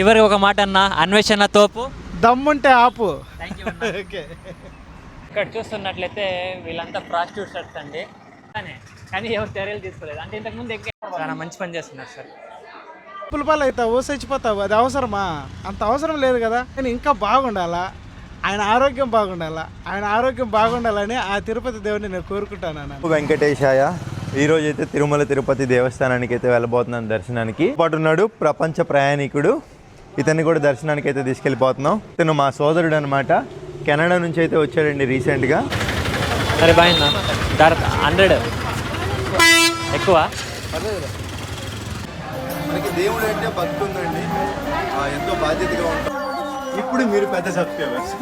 చివరికి ఒక మాట అన్న అన్వేషణ తోపు. దమ్ముంటే ఆపు. ఇక్కడ చూస్తున్నట్లయితే వీళ్ళంతా ప్రాస్టిట్యూట్స్ అండి. కానీ ఎవరు చర్యలు తీసుకోలేదు. అంటే ఇంతకుముందు ఎక్కువ చాలా మంచి పని చేస్తున్నారు సార్. పులిపాలు అవుతావు చచ్చిపోతావు అది అవసరమా? అంత అవసరం లేదు కదా. కానీ ఇంకా బాగుండాలా? ఆయన ఆరోగ్యం బాగుండాలా? ఆయన ఆరోగ్యం బాగుండాలని ఆ తిరుపతి దేవుడిని నేను కోరుకుంటాను అన్న. వెంకటేశాయ ఈ రోజు అయితే తిరుమల తిరుపతి దేవస్థానానికి అయితే వెళ్ళబోతున్నాను దర్శనానికి. పాటు ఉన్నాడు ప్రపంచ ప్రయాణికుడు ఇతన్ని కూడా దర్శనానికి అయితే తీసుకెళ్ళిపోతున్నాం. ఇతను మా సోదరుడు అనమాట కెనడా నుంచి అయితే వచ్చాడండి రీసెంట్గా. సరే బాయ్ హండ్రెడ్. ఎక్కువ? మనకి దేవుడు అంటే భక్తి ఉందండి. ఎంతో బాధ్యతగా ఉంటాం. ఇప్పుడు మీరు పెద్ద subscribers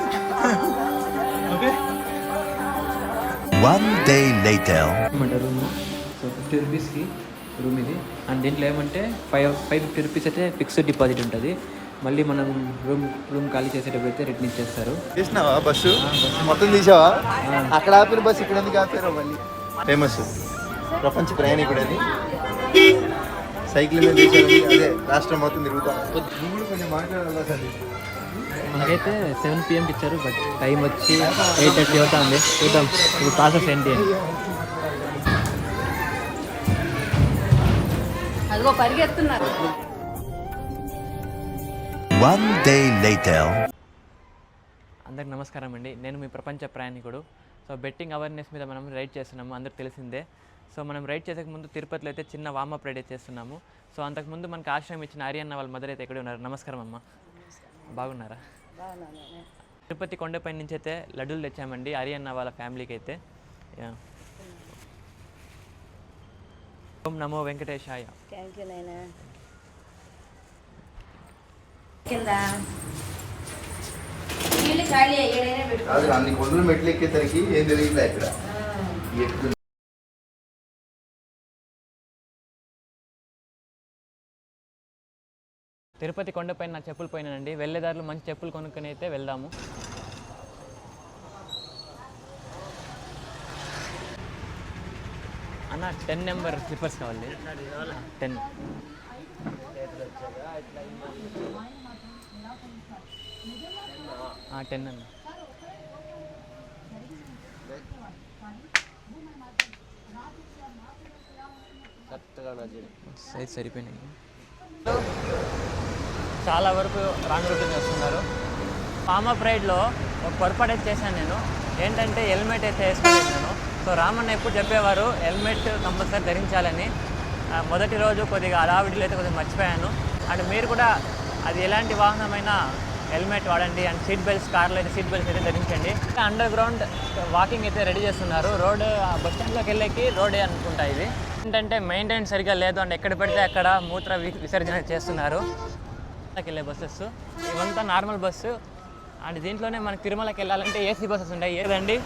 okay One day later. ఏమంటే రూమ్? సో ఫిఫ్టీ రూపీస్కి రూమ్ ఇది. అండ్ దీంట్లో ఏమంటే ఫైవ్ ఫైవ్ ఫిఫ్టీ రూపీస్ అయితే ఫిక్స్డ్ డిపాజిట్ ఉంటుంది. మళ్ళీ మనం రూమ్ రూమ్ ఖాళీ చేసేటప్పుడు అయితే రిటర్న్ ఇచ్చేస్తారు. చేసినావా బస్సు? మొత్తం తీసావా? అక్కడ ఆపిన బస్సు ఇక్కడ ఎందుకు ఆపారో మళ్ళీ? ఫేమస్ ప్రపంచ ప్రయాణికుడు అది. సైకిల్ మీద అదే రాష్ట్రం మొత్తం తిరుగుతాం. కొంచెం మాట్లాడాలి మనకైతే సెవెన్ పిఎంకి ఇచ్చారు బట్ టైం వచ్చి ఎయిట్ థర్టీ అవుతుంది. చూద్దాం. ఇప్పుడు ప్రాసెస్ ఏంటి అని. అదిగో పరిగెత్తున్నారు. One day later. అందరికి నమస్కారం అండి. నేను మీ ప్రపంచ ప్రయాణికుడు. సో బెట్టింగ్ అవేర్నెస్ మీద మనం రైడ్ చేస్తున్నాము. అందరికి తెలిసిందే. సో మనం రైడ్ చేసే ముందు తిరుపతిలో అయితే చిన్న వామప్ రైడ్ అయితే చేస్తున్నాము. సో అంతకుముందు మనకు ఆశ్రమం ఇచ్చిన ఆర్యన్న వాళ్ళ మదర్ అయితే ఎక్కడ ఉన్నారు నమస్కారం అమ్మ. బాగున్నారా? తిరుపతి కొండపై నుంచి అయితే లడ్డూలు తెచ్చామండి. ఆర్యన్న వాళ్ళ ఫ్యామిలీకి అయితే. ఓం నమో వెంకటేశాయ. థ్యాంక్ యూ నాయనా. కింద. నీళ్ళు ఖాళీ ఎక్కడైనా పెట్టుకో కాదు అన్ని కొండలు మెట్లు ఎక్కేసరికి ఏం తెలియట్లే ఇక్కడ? తిరుపతి కొండపైన నా చెప్పులు పోయినానండి. వెళ్ళేదారులు మంచి చెప్పులు కొనుక్కొని అయితే వెళ్దాము. అన్న టెన్ నెంబర్ స్లిప్పర్స్ కావాలి. టెన్. టెన్ అన్న. సైజ్ సరిపోయినాయి. చాలా వరకు రాంగ్ రూట్ వస్తున్నారు. ఫార్మప్ రైడ్లో ఒక పొరపాటు అయితే చేశాను నేను. ఏంటంటే హెల్మెట్ అయితే వేసుకోలేదు నేను. సో రామన్న ఎప్పుడు చెప్పేవారు హెల్మెట్ కంపల్సరీ ధరించాలని. మొదటి రోజు కొద్దిగా అడావిడిలో అయితే కొద్దిగా మర్చిపోయాను. అండ్ మీరు కూడా అది ఎలాంటి వాహనమైనా హెల్మెట్ వాడండి అండ్ సీట్ బెల్ట్స్ కార్లో అయితే సీట్ బెల్ట్స్ అయితే ధరించండి. అండర్ గ్రౌండ్ వాకింగ్ అయితే రెడీ చేస్తున్నారు. రోడ్ బస్ స్టాండ్లోకి వెళ్ళేకి రోడే అనుకుంటా ఇది. ఏంటంటే మెయింటైన్ సరిగ్గా లేదు అండ్ ఎక్కడ పెడితే అక్కడ మూత్ర విసర్జన చేస్తున్నారు. వెళ్ళే బస్సెస్ ఇవంతా నార్మల్ బస్సు అండ్ దీంట్లోనే మనకి తిరుమలకి వెళ్ళాలంటే ఏసీ బస్సెస్ ఉంటాయి. ఏదండి?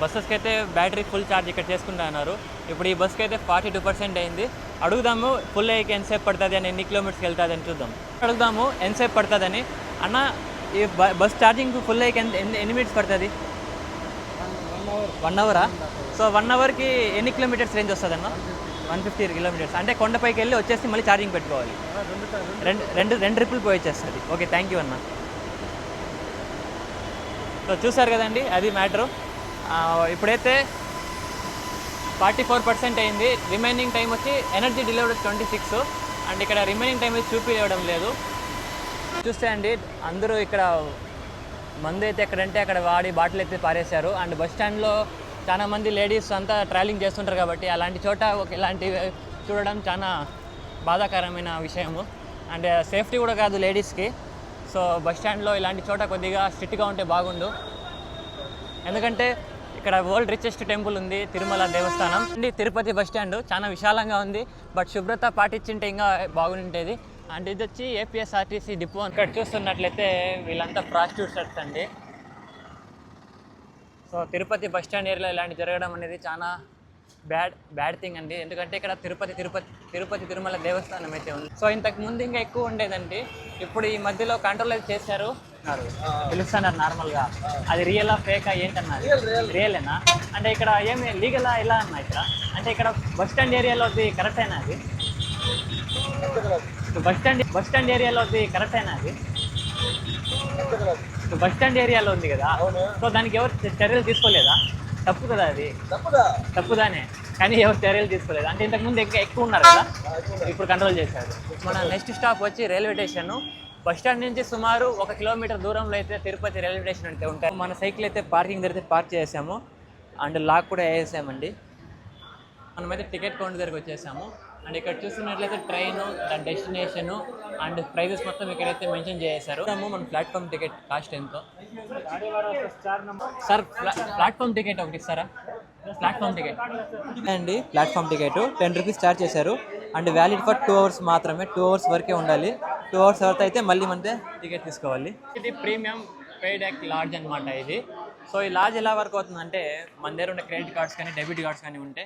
బస్సెస్కి అయితే బ్యాటరీ ఫుల్ ఛార్జ్ ఇక్కడ చేసుకుంటా అన్నారు. ఇప్పుడు ఈ బస్కి అయితే ఫార్టీ టూ పర్సెంట్ అయింది. అడుగుదాము ఫుల్ అయ్యి ఎంతసేపు పడుతుంది అని ఎన్ని కిలోమీటర్స్కి వెళ్తుంది అని చూద్దాం. అడుగుదాము ఎంతసేపు పడుతుందని. అన్న ఈ బ- బస్ ఛార్జింగ్ ఫుల్ అయ్యి ఎంత ఎన్ని ఎన్ని మినిట్స్ పడుతుంది? వన్ అవరా? సో వన్ అవర్కి ఎన్ని కిలోమీటర్స్ రేంజ్ వస్తుంది అన్న వన్ ఫిఫ్టీ కిలోమీటర్స్. అంటే కొండపైకి వెళ్ళి వచ్చేసి మళ్ళీ ఛార్జింగ్ పెట్టుకోవాలి. రెండు రెండు రెండు ట్రిప్పులు పోయి వచ్చేస్తుంది. ఓకే థ్యాంక్ యూ అన్న. సో చూసారు కదండి అది మ్యాటరు. ఇప్పుడైతే ఫార్టీ ఫోర్ పర్సెంట్ అయింది. రిమైనింగ్ టైం వచ్చి energy delivery twenty six. And ఇక్కడ రిమైనింగ్ టైం అయితే చూపించడం లేదు. చూస్తే అండి అందరూ ఇక్కడ మందు అయితే ఎక్కడంటే అక్కడ వాడి బాటిల్ అయితే పారేశారు. అండ్ బస్ స్టాండ్లో చాలా మంది లేడీస్ అంతా ట్రావెలింగ్ చేస్తుంటారు కాబట్టి అలాంటి చోట ఒక ఇలాంటి చూడడం చాలా బాధాకరమైన విషయము. అండ్ సేఫ్టీ కూడా కాదు లేడీస్కి. సో బస్ స్టాండ్లో ఇలాంటి చోట కొద్దిగా స్ట్రిక్ట్గా ఉంటే బాగుండు. ఎందుకంటే ఇక్కడ వరల్డ్ రిచెస్ట్ టెంపుల్ ఉంది తిరుమల దేవస్థానం. అండి తిరుపతి బస్ స్టాండ్. చాలా విశాలంగా ఉంది బట్ శుభ్రత పాటించింటే ఇంకా బాగుండేది. అండ్ ఇది వచ్చి ఏపీఎస్ఆర్టీసీ డిపో. ఇక్కడ చూస్తున్నట్లయితే వీళ్ళంతా ప్రాస్టిట్యూట్స్ అండి. సో తిరుపతి బస్ స్టాండ్ ఏరియాలో ఇలాంటి జరగడం అనేది చాలా బ్యాడ్ బ్యాడ్ థింగ్ అండి. ఎందుకంటే ఇక్కడ తిరుపతి తిరుపతి తిరుపతి తిరుమల దేవస్థానం అయితే ఉంది. సో ఇంతకు ముందు ఇంకా ఎక్కువ ఉండేదండి. ఇప్పుడు ఈ మధ్యలో కంట్రోల్ అయితే చేశారు. అన్నారు. పిలుస్తున్నారు నార్మల్గా? అది రియలా ఫేకా ఏంటన్నది రియలేనా అంటే ఇక్కడ ఏమి లీగలా ఎలా అన్న ఇక్కడ? అంటే ఇక్కడ బస్ స్టాండ్ ఏరియాలో అది కరెక్టేనా అది? బస్ స్టాండ్ బస్ స్టాండ్ ఏరియాలో ఉంది కరెక్ట్ అయినా అది? బస్ స్టాండ్ ఏరియాలో ఉంది కదా? సో దానికి ఎవరు చర్యలు తీసుకోలేదా? తప్పు కదా అది? తప్పుదానే కానీ ఎవరు చర్యలు తీసుకోలేదు. అంటే ఇంతకుముందు ఇంకా ఎక్కువ ఉన్నారు కదా? ఇప్పుడు కంట్రోల్ చేశారు. మన నెక్స్ట్ స్టాప్ వచ్చి రైల్వే స్టేషన్ బస్ స్టాండ్ నుంచి సుమారు ఒక కిలోమీటర్ దూరంలో అయితే తిరుపతి రైల్వే స్టేషన్ అయితే ఉంటాయి. మన సైకిల్ అయితే పార్కింగ్ దగ్గర అయితే పార్క్ చేసాము. అండ్ లాక్ కూడా వేసామండి మనమైతే టికెట్ కౌంటర్ దగ్గరికి వచ్చేసాము. అండ్ ఇక్కడ చూస్తున్నట్లయితే ట్రైన్ దాని డెస్టినేషను అండ్ ప్రైజెస్ మొత్తం ఇక్కడైతే మెన్షన్ చేశారు. మన ప్లాట్ఫామ్ టికెట్ కాస్ట్ ఎంతో. సార్ ప్లాట్ఫామ్ టికెట్ ఒకటి ఇస్తారా? Platform ticket. అండి platform ticket. Ten rupees charge చేశారు. And valid for two hours మాత్రమే టూ అవర్స్ వరకే ఉండాలి. టూ అవర్స్ తర్వాత అయితే మళ్ళీ మనతే టికెట్ తీసుకోవాలి. ఇది ప్రీమియం పెయిడ్ యాక్ లాడ్జ్ అనమాట ఇది. సో ఈ లాడ్జ్ ఎలా వర్క్ అవుతుందంటే మన దగ్గర ఉన్న క్రెడిట్ కార్డ్స్ కానీ డెబిట్ కార్డ్స్ కానీ ఉంటే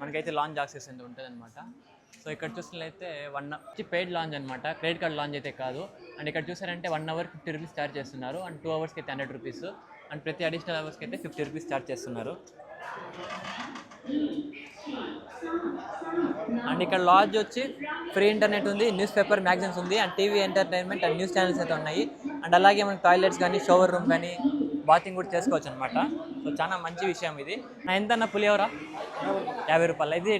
మనకైతే లాంచ్ యాక్సెస్ ఎంత ఉంటుంది అనమాట సో ఇక్కడ చూసినట్లయితే వన్ పెయిడ్ లాంచ్ అనమాట క్రెడిట్ కార్డ్ లాంచ్ అయితే కాదు. అండ్ ఇక్కడ చూసారంటే one hour fifty rupees charge చేస్తున్నారు. అండ్ టూ అవర్స్కి అయితే హండ్రెడ్ రూపీస్. అండ్ ప్రతి అడిషనల్ అవర్స్కి అయితే ఫిఫ్టీ రూపీస్ ఛార్జ్ చేస్తున్నారు. అండ్ ఇక్కడ లాడ్జ్ వచ్చి ఫ్రీ ఇంటర్నెట్ ఉంది న్యూస్ పేపర్ మ్యాగజైన్స్ ఉంది and TV entertainment and news channels అయితే ఉన్నాయి. అండ్ అలాగే మనకి టాయిలెట్స్ కానీ షవర్ రూమ్ కానీ బాతింగ్ కూడా చేసుకోవచ్చు అనమాట సో చాలా మంచి విషయం ఇది. నా ఎంత అన్న పులిహోర యాభై రూపాయలు. ఇది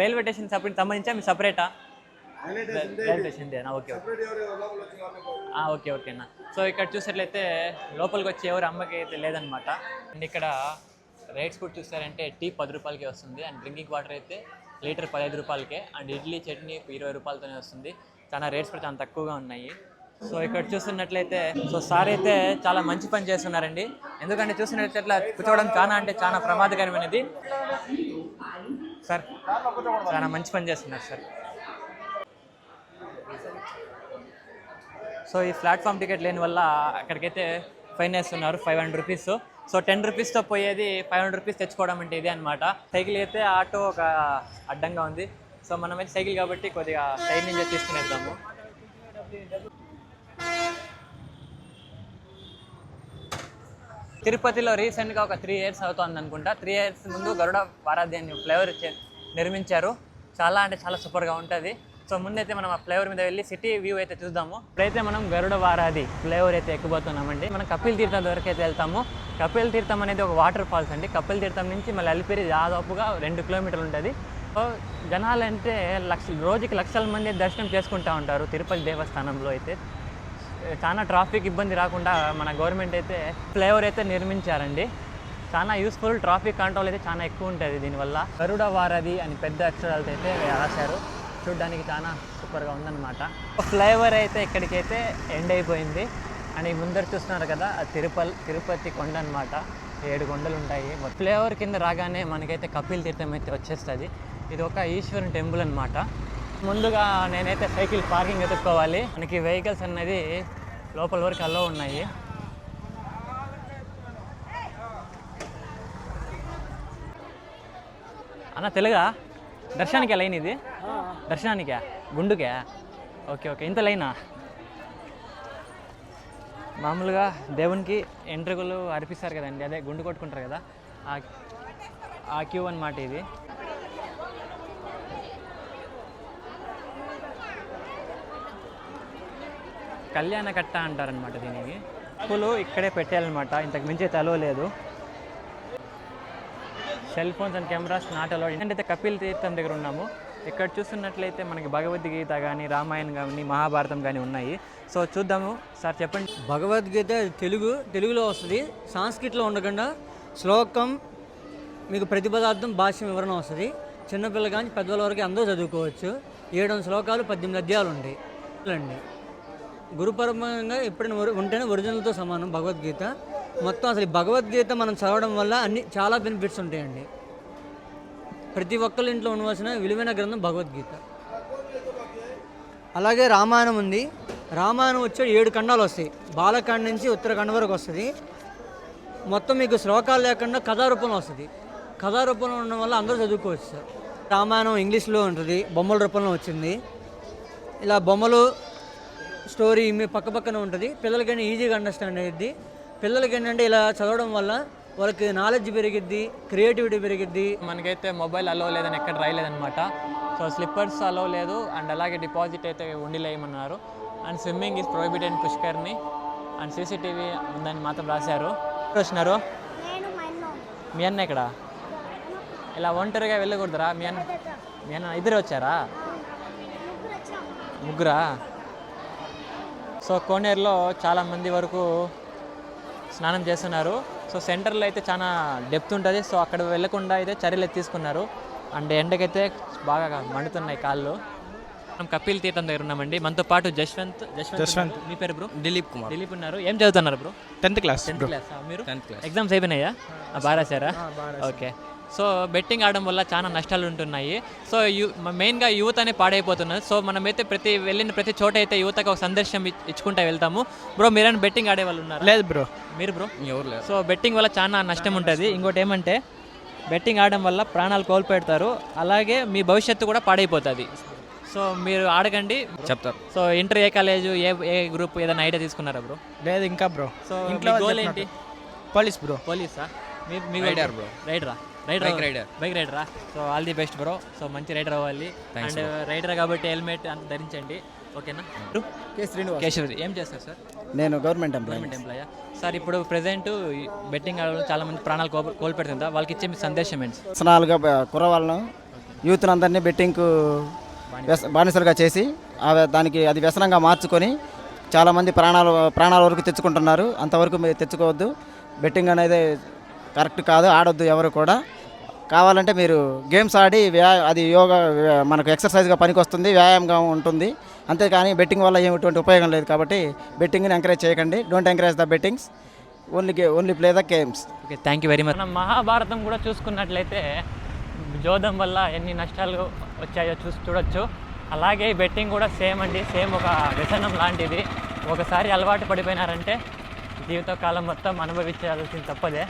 రైల్వే స్టేషన్ సపరేట్ సంబంధించా మీ సపరేటా? Railway station okay okay. Okay అన్న. సో ఇక్కడ చూసినట్లయితే లోపలికి వచ్చి ఎవరు అమ్మకి అయితే లేదనమాట అండ్ ఇక్కడ రేట్స్ కూడా చూస్తారంటే టీ పది రూపాయలకి వస్తుంది అండ్ డ్రింకింగ్ వాటర్ అయితే లీటర్ పదహైదు రూపాయలకే. అండ్ ఇడ్లీ చట్నీ ఇరవై రూపాయలతోనే వస్తుంది. చాలా రేట్స్ కూడా చాలా తక్కువగా ఉన్నాయి. సో ఇక్కడ చూస్తున్నట్లయితే సో సార్ అయితే చాలా మంచి పని చేస్తున్నారండి. ఎందుకంటే చూసినట్లయితే ఇట్లా కూర్చోవడం చాలా అంటే చాలా ప్రమాదకరమైనది. సార్ చాలా మంచి పని చేస్తున్నారు సార్. సో ఈ ప్లాట్ఫామ్ టికెట్ లేని వల్ల అక్కడికైతే ఫైన్ వేస్తున్నారు five hundred rupees. So ten రూపీస్తో పోయేది ఫైవ్ హండ్రెడ్ రూపీస్ తెచ్చుకోవడం అంటే ఇదే అనమాట సైకిల్ అయితే ఆటో ఒక అడ్డంగా ఉంది. సో మనమైతే సైకిల్ కాబట్టి కొద్దిగా సైడ్ నుంచి తీసుకునేద్దాము. తిరుపతిలో రీసెంట్గా ఒక త్రీ ఇయర్స్ అవుతుంది అనుకుంటా. త్రీ ఇయర్స్ ముందు గరుడ వారాధ్యాన్ని ఫ్లేవర్ నిర్మించారు. చాలా అంటే చాలా సూపర్గా ఉంటుంది. సో ముందైతే మనం ఆ ఫ్లేవర్ మీద వెళ్ళి సిటీ వ్యూ అయితే చూద్దాము. ఇప్పుడైతే మనం గరుడ వారాది ఫ్లేవర్ అయితే ఎక్కుపోతున్నామండి. మనం కపిల్ తీర్థం వరకు అయితే వెళ్తాము. కపిల్ తీర్థం అనేది ఒక వాటర్ ఫాల్స్ అండి. కపిల్ తీర్థం నుంచి మళ్ళీ అలిపిరి దాదాపుగా రెండు కిలోమీటర్లు ఉంటుంది. సో జనాలు అంటే లక్ష రోజుకి లక్షల మంది దర్శనం చేసుకుంటూ ఉంటారు తిరుపతి దేవస్థానంలో అయితే. చాలా ట్రాఫిక్ ఇబ్బంది రాకుండా మన గవర్నమెంట్ అయితే ఫ్లేవర్ అయితే నిర్మించారండి. చాలా యూస్ఫుల్ ట్రాఫిక్ కంట్రోల్ అయితే చాలా ఎక్కువ ఉంటుంది దీనివల్ల. గరుడ వారధి అని పెద్ద అక్షరాలతో అయితే రాశారు. చూడ్డానికి చాలా సూపర్గా ఉందన్నమాట. ఫ్లైఓవర్ అయితే ఇక్కడికైతే ఎండ్ అయిపోయింది. అని ముందర చూస్తున్నారు కదా అది తిరుపతి తిరుపతి కొండ అనమాట ఏడు కొండలు ఉంటాయి ఫ్లైఓవర్ కింద రాగానే మనకైతే కపిల్ తీర్థం అయితే వచ్చేస్తుంది. ఇది ఒక ఈశ్వరుని టెంపుల్ అనమాట ముందుగా నేనైతే సైకిల్ పార్కింగ్ ఎదుర్కోవాలి. మనకి వెహికల్స్ అనేది లోపల వరకు అల్లో ఉన్నాయి. అన్న తెలుగా? దర్శనానికి లైన్ ఇది? దర్శనానికా? గుండుకే? Okay okay. ఇంత లైనా? మామూలుగా దేవునికి ఎంట్రుకలు అర్పిస్తారు కదండి. అదే గుండు కొట్టుకుంటారు కదా. ఆ- ఆ క్యూ అన్నమాట ఇది. కళ్యాణ కట్ట అంటారనమాట దీనికి. పూలు ఇక్కడే పెట్టాలన్నమాట ఇంతకు మించి తెలవలేదు లేదు cell phones and cameras not allowed ఏంటంటే కపిల్ తీర్థం దగ్గర ఉన్నాము ఇక్కడ చూస్తున్నట్లయితే మనకి భగవద్గీత కానీ రామాయణం కానీ మహాభారతం కానీ ఉన్నాయి. సో చూద్దాము. సార్ చెప్పండి. భగవద్గీత తెలుగు తెలుగులో వస్తుంది. సాంస్క్రిట్లో ఉండకుండా శ్లోకం మీకు ప్రతిపదార్థం భాష్యం వివరణ వస్తుంది. చిన్నపిల్ల కానీ పెద్దవాళ్ళ వరకు అందరూ చదువుకోవచ్చు. ఏడు శ్లోకాలు పద్దెనిమిది అధ్యాయాలు ఉంటాయి. అండి ఎప్పుడైనా ఉంటేనే ఒరిజినల్తో సమానం భగవద్గీత. మొత్తం అసలు ఈ భగవద్గీత మనం చదవడం వల్ల అన్ని చాలా బెనిఫిట్స్ ఉంటాయండి. ప్రతి ఒక్కరి ఇంట్లో ఉండవలసిన విలువైన గ్రంథం భగవద్గీత. అలాగే రామాయణం ఉంది. రామాయణం వచ్చే ఏడు ఖండాలు వస్తాయి. బాలకాండ నుంచి ఉత్తరాఖండ వరకు వస్తుంది. మొత్తం మీకు శ్లోకాలు లేకుండా కథారూపంలో వస్తుంది. కథారూపంలో ఉండడం వల్ల అందరూ చదువుకోవచ్చు సార్. రామాయణం ఇంగ్లీష్లో ఉంటుంది. బొమ్మల రూపంలో వచ్చింది. ఇలా బొమ్మలు స్టోరీ మీ పక్క పక్కన ఉంటుంది. పిల్లలకైనా ఈజీగా అండర్స్టాండ్ అయ్యిద్ది పిల్లలకి ఏంటంటే ఇలా చదవడం వల్ల వాళ్ళకి నాలెడ్జ్ పెరిగిద్ది క్రియేటివిటీ పెరిగిద్ది. మనకైతే మొబైల్ అలో లేదని ఎక్కడ రాయలేదన్నమాట. సో స్లిప్పర్స్ అలో లేదు అండ్ అలాగే డిపాజిట్ అయితే ఉండిలేయమన్నారు అండ్ స్విమ్మింగ్ ఈజ్ ప్రొహిబిటెడ్ పుష్కర్ని అండ్ సీసీటీవీ ఉందని మాత్రం రాశారు. వచ్చినారు మీ అన్న. ఇక్కడ ఇలా ఒంటరిగా వెళ్ళకూడదురా. మీ అన్న మీ అన్న ఇద్దరు వచ్చారా? ముగ్గురా సో కోనేరులో చాలామంది వరకు స్నానం చేస్తున్నారు. సో సెంటర్లో అయితే చాలా డెప్త్ ఉంటుంది. సో అక్కడ వెళ్ళకుండా అయితే చర్యలు తీసుకున్నారు. అండ్ ఎండకైతే బాగా మండుతున్నాయి కాళ్ళు. మనం కపిల్ తీర్థం దగ్గర ఉన్నామండి. మనతో పాటు జశ్వంత్ జశ్వంత్. మీ పేరు బ్రో? దిలీప్ కుమార్. దిలీప్ ఉన్నారు. ఏం చదువుతున్నారు bro? Tenth class tenth class. మీరు? Tenth class. ఎగ్జామ్స్ అయిపోయినాయా? బాగా రాశారా. ఓకే. సో బెట్టింగ్ ఆడడం వల్ల చాలా నష్టాలు ఉంటున్నాయి. సో యూ మెయిన్గా యూత్ అనే పాడైపోతున్నది. సో మనమైతే ప్రతి వెళ్ళిన ప్రతి చోట అయితే యువతకు ఒక సందేశం ఇచ్- ఇచ్చుకుంటా వెళ్తాము. బ్రో మీరైనా బెట్టింగ్ ఆడే వాళ్ళు ఉన్నారు? లేదు బ్రో. మీరు బ్రో? ఎవరు లేరు. సో బెట్టింగ్ వల్ల చాలా నష్టం ఉంటుంది. ఇంకోటి ఏమంటే బెట్టింగ్ ఆడడం వల్ల ప్రాణాలు కోల్పెడతారు అలాగే మీ భవిష్యత్తు కూడా పాడైపోతుంది. సో మీరు ఆడకండి. చెప్తారు. సో ఇంటర్ ఏ కాలేజ్ ఏ ఏ గ్రూప్ ఏదైనా ఐడియా తీసుకున్నారా బ్రో? లేదు ఇంకా బ్రో. సో ఇంట్లో గోల్ ఏంటి? Police bro. పోలీసా? మీ మీ Rider bro. రైడరా? Rider Bike rider. Bike రైడరా so all the best bro so మంచి రైడర్ అవ్వాలి. అండ్ రైడర్ కాబట్టి హెల్మెట్ అంత ధరించండి. ఓకేనా? కేశవ్ ఏం చేస్తారు సార్? నేను గవర్నమెంట్ ఎంప్లాయీ గవర్నమెంట్ ఎంప్లాయా సార్ ఇప్పుడు ప్రెసెంట్ బెట్టింగ్ ఆడడం చాలా మంది ప్రాణాలు కోల్ కోల్పెడుతుందా వాళ్ళకి ఇచ్చే మీ సందేశం ఏంటి? వ్యసనాలుగా బ- కుర్రవాళ్ళను యూత్ అందరినీ బెట్టింగ్కు వ్యస- బానిసలుగా చేసి దానికి అది వ్యసనంగా మార్చుకొని చాలామంది ప్రాణాలు ప్రాణాల వరకు తెచ్చుకుంటున్నారు. అంతవరకు మీరు తెచ్చుకోవద్దు. బెట్టింగ్ అనేది కరెక్ట్ కాదు. ఆడొద్దు ఎవరు కూడా. కావాలంటే మీరు గేమ్స్ ఆడి వ్యా అది యోగా మనకు ఎక్సర్సైజ్గా పనికొస్తుంది వ్యాయామంగా ఉంటుంది. అంతేకాని బెట్టింగ్ వల్ల ఏమిటువంటి ఉపయోగం లేదు కాబట్టి బెట్టింగ్ని ఎంకరేజ్ చేయకండి. Don't encourage the bettings. Only only play the games. Okay thank you very much. మనం మహాభారతం కూడా చూసుకున్నట్లయితే జోదం వల్ల ఎన్ని నష్టాలు వచ్చాయో చూసి చూడొచ్చు. అలాగే బెట్టింగ్ కూడా సేమ్ అండి సేమ్ ఒక వ్యసనం లాంటిది. ఒకసారి అలవాటు పడిపోయినారంటే జీవితకాలం మొత్తం అనుభవించాల్సింది తప్పదే.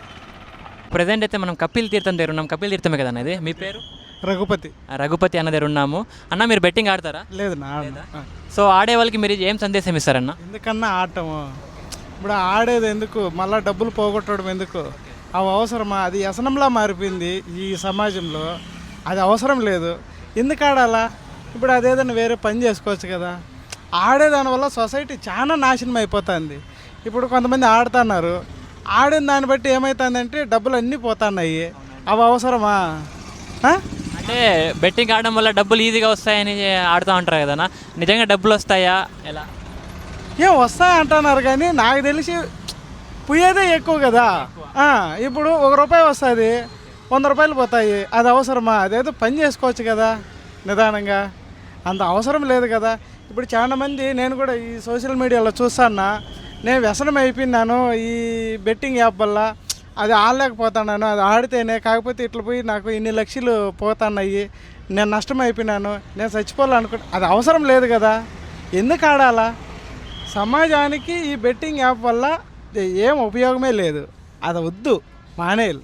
ప్రజెంట్ అయితే మనం కపిల్ తీర్థం దగ్గర ఉన్నాం. కపిల్ తీర్థమే కదా అన్నది మీ పేరు? రఘుపతి. రఘుపతి అన్న దగ్గర ఉన్నాము. అన్న మీరు బెట్టింగ్ ఆడతారా? లేదు నా. సో ఆడే వాళ్ళకి మీరు ఏం సందేశం ఇస్తారన్న? ఎందుకన్నా ఆడటము? ఇప్పుడు ఆడేది ఎందుకు? మళ్ళీ డబ్బులు పోగొట్టడం ఎందుకు? అవి అవసరమా? అది వ్యసనంలా మారిపోయింది ఈ సమాజంలో. అది అవసరం లేదు. ఎందుకు ఆడాలా? ఇప్పుడు అదేదైనా వేరే పని చేసుకోవచ్చు కదా. ఆడేదాని వల్ల సొసైటీ చాలా నాశనం అయిపోతుంది. ఇప్పుడు కొంతమంది ఆడుతున్నారు. ఆడిన దాన్ని బట్టి ఏమవుతుందంటే డబ్బులు అన్నీ పోతున్నాయి. అవి అవసరమా? అంటే బెట్టింగ్ ఆడడం వల్ల డబ్బులు ఈజీగా వస్తాయని ఆడుతూ ఉంటారు కదన్నా నిజంగా డబ్బులు వస్తాయా? ఎలా? ఏం వస్తాయి అంటున్నారు కానీ నాకు తెలిసి పోయేదే ఎక్కువ కదా. ఇప్పుడు ఒక రూపాయి వస్తుంది వంద రూపాయలు పోతాయి అది అవసరమా? అదేదో పని చేసుకోవచ్చు కదా నిదానంగా. అంత అవసరం లేదు కదా. ఇప్పుడు చాలా మంది నేను కూడా ఈ సోషల్ మీడియాలో చూస్తానా నేను వ్యసనం అయిపోయినాను ఈ బెట్టింగ్ యాప్ వల్ల అది ఆడలేకపోతున్నాను. అది ఆడితేనే కాకపోతే ఇట్లా పోయి నాకు ఇన్ని లక్షలు పోతున్నాయి. నేను నష్టం అయిపోయినాను. నేను చచ్చిపోవాలనుకుంటా అది అవసరం లేదు కదా. ఎందుకు ఆడాలా? సమాజానికి ఈ బెట్టింగ్ యాప్ వల్ల ఏం ఉపయోగమే లేదు. అది వద్దు. మానేయాలి.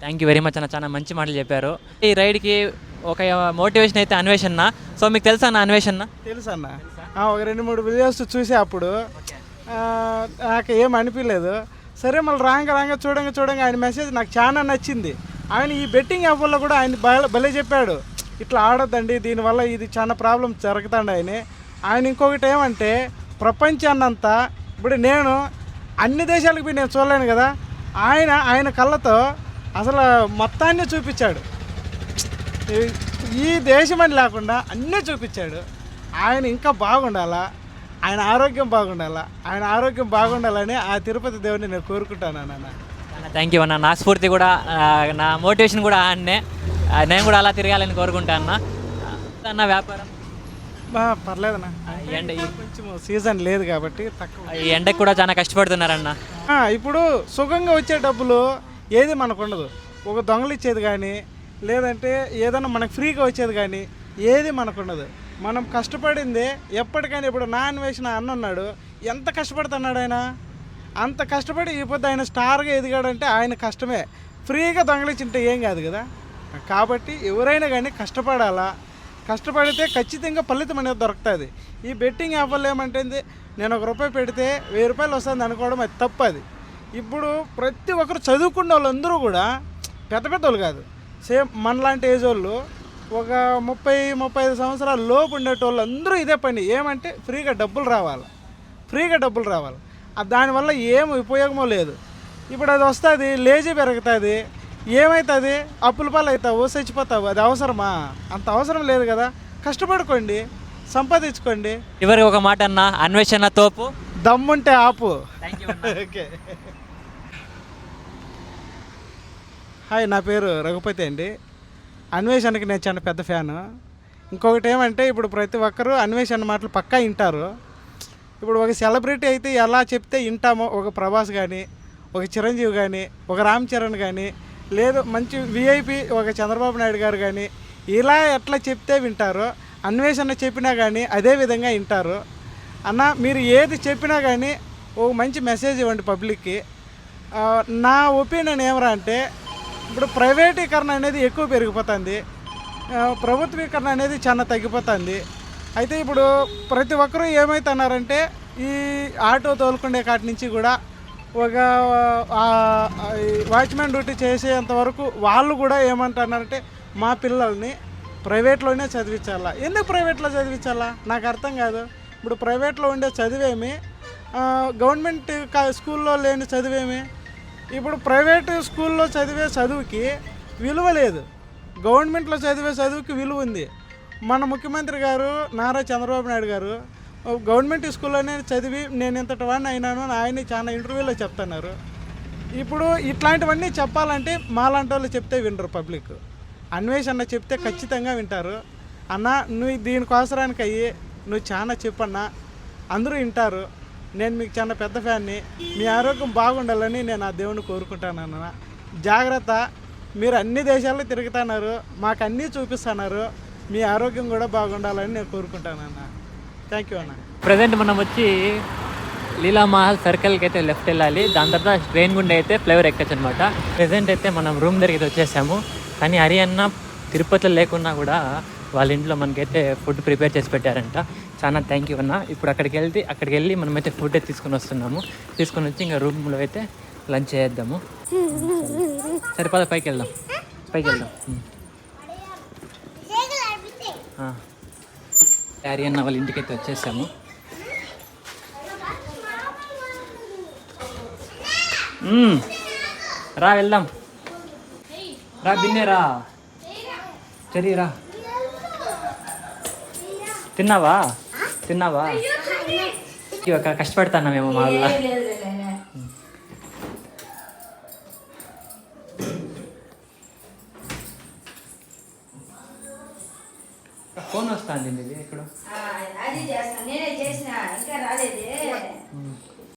థ్యాంక్ యూ వెరీ మచ్ అన్న చాలా మంచి మాటలు చెప్పారు. ఈ రైడ్కి ఒక మోటివేషన్ అయితే అన్వేషణ సో మీకు తెలుసా అన్న అన్వేషణ తెలుసు అన్న? ఆ, ఒక రెండు మూడు వీడియోస్ చూసే అప్పుడు నాకు ఏం అనిపించలేదు. సరే మళ్ళీ రాంగ రాంగ చూడంగా చూడంగా ఆయన మెసేజ్ నాకు చాలా నచ్చింది. ఆయన ఈ బెట్టింగ్ యాప్లో కూడా ఆయన భలే- భలే చెప్పాడు. ఇట్లా ఆడొద్దండి దీనివల్ల ఇది చాలా ప్రాబ్లం జరుగుతాండి ఆయన. ఆయన ఇంకొకటి ఏమంటే ప్రపంచాన్నంతా ఇప్పుడు నేను అన్ని దేశాలకు పోయి నేను చూడలేను కదా ఆయన ఆయన కళ్ళతో అసలు మొత్తాన్ని చూపించాడు. ఈ- దేశమని దేశం అని లేకుండా అన్నీ చూపించాడు. ఆయన ఇంకా బాగుండాలా? ఆయన ఆరోగ్యం బాగుండాలా? ఆయన ఆరోగ్యం బాగుండాలని ఆ తిరుపతి దేవుడిని నేను కోరుకుంటాను నాన్న. థ్యాంక్ యూ అన్న. నా స్ఫూర్తి కూడా నా మోటివేషన్ కూడా ఆయన్నే. నేను కూడా అలా తిరగాలని కోరుకుంటా అన్న. అన్న వ్యాపారం? బా పర్లేదన్న ఎండ కొంచెం సీజన్ లేదు కాబట్టి తక్కువ. ఎండకు కూడా చాలా కష్టపడుతున్నారన్న. ఇప్పుడు సుఖంగా వచ్చే డబ్బులు ఏది మనకు ఉండదు ఒక దొంగలు ఇచ్చేది కానీ లేదంటే ఏదైనా మనకు ఫ్రీగా వచ్చేది కానీ ఏది మనకు ఉండదు మనం కష్టపడింది ఎప్పటికైనా ఇప్పుడు నాన్ వేసిన అన్న ఉన్నాడు. ఎంత కష్టపడుతున్నాడు ఆయన? అంత కష్టపడి ఈ పొద్దు ఆయన స్టార్గా ఎదిగాడంటే ఆయన కష్టమే. ఫ్రీగా దొంగలించింటే ఏం కాదు కదా? కాబట్టి ఎవరైనా కానీ కష్టపడాలా? కష్టపడితే ఖచ్చితంగా ఫలితం అనేది దొరుకుతుంది. ఈ బెట్టింగ్ యాప్లు ఏమంటుంది? నేను ఒక రూపాయి పెడితే వెయ్యి రూపాయలు వస్తుంది అనుకోవడం అది తప్పు అది ఇప్పుడు ప్రతి ఒక్కరు చదువుకున్న వాళ్ళందరూ కూడా పెద్ద పెద్ద వాళ్ళు కాదు. సేమ్ మనలాంటి ఏజ్ వాళ్ళు ఒక ముప్పై ముప్పై ఐదు సంవత్సరాల లోపు ఉండేటోళ్ళు అందరూ ఇదే పని. ఏమంటే ఫ్రీగా డబ్బులు రావాలి. ఫ్రీగా డబ్బులు రావాలి. దానివల్ల ఏం ఉపయోగమో లేదు. ఇప్పుడు అది వస్తుంది లేజీ పెరుగుతుంది ఏమవుతుంది అప్పుల పాలు అవుతావు చచ్చిపోతావు. అది అవసరమా? అంత అవసరం లేదు కదా. కష్టపడుకోండి సంపాదించుకోండి. చివరి ఒక మాట అన్న అన్వేషణ తోపు. దమ్ముంటే ఆపు. ఓకే. హాయ్ నా పేరు రఘుపతి అండి. అన్వేషణకి నేను చాలా పెద్ద ఫ్యాను. ఇంకొకటి ఏమంటే ఇప్పుడు ప్రతి ఒక్కరూ అన్వేషణ మాటలు పక్కా వింటారు. ఇప్పుడు ఒక సెలబ్రిటీ అయితే ఎలా చెప్తే వింటామో ఒక ప్రభాస్ కానీ ఒక చిరంజీవి కానీ ఒక రామ్ చరణ్ కానీ లేదు మంచి విఐపి ఒక చంద్రబాబు నాయుడు గారు కానీ ఇలా ఎట్లా చెప్తే వింటారో అన్వేషణ చెప్పినా కానీ అదే విధంగా వింటారు. అన్న మీరు ఏది చెప్పినా కానీ ఒక మంచి మెసేజ్ ఇవ్వండి పబ్లిక్కి నా ఒపీనియన్ ఏమరా అంటే ఇప్పుడు ప్రైవేటీకరణ అనేది ఎక్కువ పెరిగిపోతుంది. ప్రభుత్వీకరణ అనేది చాలా తగ్గిపోతుంది. అయితే ఇప్పుడు ప్రతి ఒక్కరూ ఏమవుతున్నారంటే ఈ ఆటో తోలుకునే కాటి నుంచి కూడా ఒక వాచ్మెన్ డ్యూటీ చేసేంత వరకు వాళ్ళు కూడా ఏమంటున్నారంటే మా పిల్లల్ని ప్రైవేట్లోనే చదివించాలా? ఎందుకు ప్రైవేట్లో చదివించాలా? నాకు అర్థం కాదు. ఇప్పుడు ప్రైవేట్లో ఉండే చదివేమి? గవర్నమెంట్ కా- స్కూల్లో లేని చదివేమి? ఇప్పుడు ప్రైవేట్ స్కూల్లో చదివే చదువుకి విలువ లేదు. గవర్నమెంట్లో చదివే చదువుకి విలువ ఉంది. మన ముఖ్యమంత్రి గారు నారా చంద్రబాబు నాయుడు గారు గవర్నమెంట్ స్కూల్లోనే చదివి నేను ఇంతటి వాడిని అయినాను అని ఆయన చాలా ఇంటర్వ్యూలో చెప్తున్నారు. ఇప్పుడు ఇట్లాంటివన్నీ చెప్పాలంటే మాలాంటి వాళ్ళు చెప్తే వినరు పబ్లిక్. అన్వేషణ చెప్తే ఖచ్చితంగా వింటారు. అన్న నువ్వు దీనికోసరానికి అయ్యి నువ్వు చాలా చెప్పన్నా అందరూ వింటారు. నేను మీకు చాలా పెద్ద ఫ్యాన్ని. మీ ఆరోగ్యం బాగుండాలని నేను ఆ దేవుని కోరుకుంటాను అన్న. జాగ్రత్త. మీరు అన్ని దేశాల్లో తిరుగుతున్నారు. మాకు అన్నీ చూపిస్తున్నారు. మీ ఆరోగ్యం కూడా బాగుండాలని నేను కోరుకుంటాను అన్న. థ్యాంక్ యూ అన్న. ప్రజెంట్ మనం వచ్చి లీలామహల్ సర్కిల్కి అయితే లెఫ్ట్ వెళ్ళాలి. దాని తర్వాత ట్రైన్ గుండె అయితే ఫ్లేవర్ ఎక్కచ్చు అనమాట ప్రజెంట్ అయితే మనం రూమ్ దగ్గరికి వచ్చేసాము. కానీ హరి అన్న తిరుపతిలో లేకున్నా కూడా వాళ్ళ ఇంట్లో మనకైతే ఫుడ్ ప్రిపేర్ చేసి పెట్టారంట. చాలా థ్యాంక్ యూ అన్న. ఇప్పుడు అక్కడికి వెళ్తే అక్కడికి వెళ్ళి మనమైతే ఫుడ్ తీసుకొని వస్తున్నాము. తీసుకొని వచ్చి ఇంకా రూమ్లో అయితే లంచ్ చేద్దాము. సరిపద పైకి వెళ్దాం. పైకి వెళ్దాం. ఉమ్. అన్న వాళ్ళ ఇంటికి అయితే వచ్చేసాము రా వెళ్దాం. రా బిన్నే రా. చరి రా. తిన్నావా? తిన్నావా? ఇక కష్టపడతాన్నామేమో మా వల్ల.